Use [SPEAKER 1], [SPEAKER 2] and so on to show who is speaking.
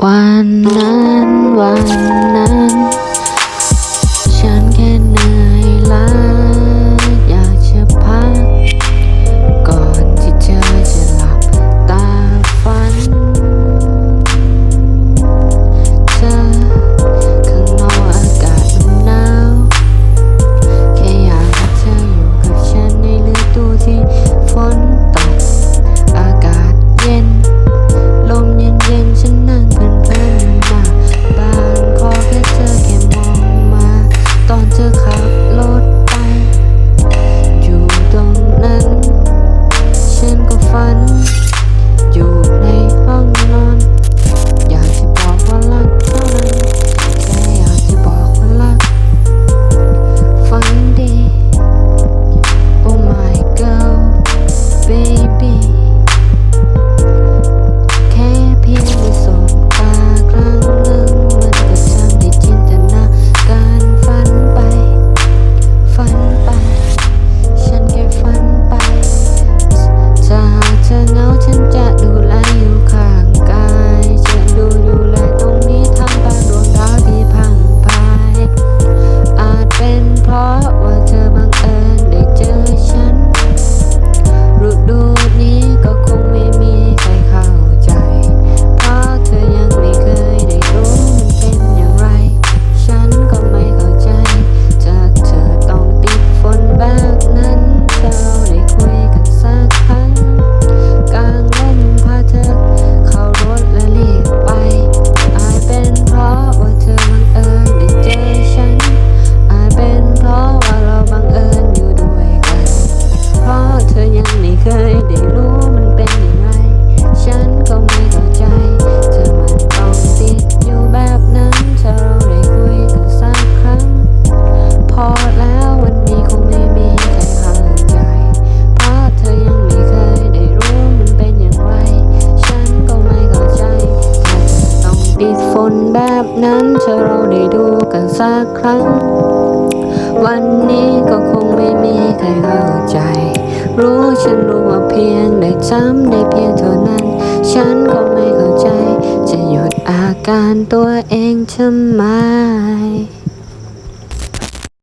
[SPEAKER 1] 晚安晚安。I'll คนแบบนั้นเธอเราได้ดูกันสักครั้ง วันนี้ก็คงไม่มีใครเข้าใจ รู้ฉันรู้ว่าเพียงได้จำได้เพียงเท่านั้น ฉันก็ไม่เข้าใจ จะหยุดอาการตัวเองทำไม